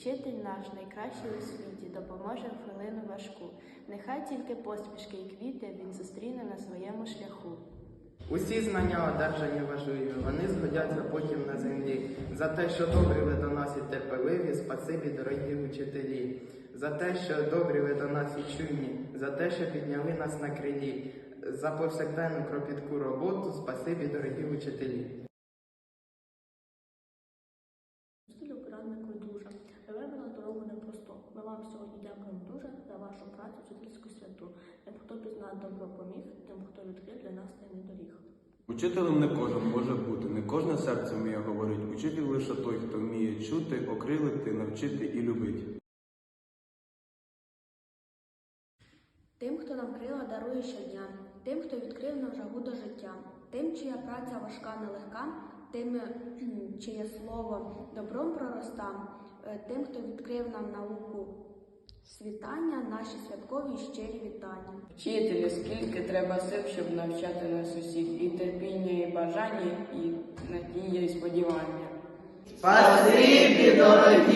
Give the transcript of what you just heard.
Вчитель наш найкращий у світі допоможе в хвилину важку. Нехай тільки посмішки і квіти він зустріне на своєму шляху. Усі знання одержані важливі, вони згодяться потім на землі. За те, що добрі ви до нас і терпеливі, спасибі, дорогі учителі. За те, що добрі ви до нас і чуйні, за те, що підняли нас на крилі. За повсякденну кропітку роботу, спасибі, дорогі учителі. Ми вам сьогодні дякуємо дуже за вашу працю вчительську святу. Тим, хто пізнав добро поміг, тим, хто відкрив для нас тайний доріг. Учителем не кожен може бути, не кожне серце вміє говорити. Учитель лише той, хто вміє чути, окрилити, навчити і любити. Тим, хто нам крила дарує щодня, тим, хто відкрив нам жагу до життя, тим, чия праця важка нелегка, тим, чиє слово добром пророста, е, тим, хто відкрив нам науку світання, наші святкові щирі вітання. Вчителю, скільки треба сил, щоб навчати нас усіх, і терпіння, і бажання, і надія, і сподівання. Спасибі, дорогі!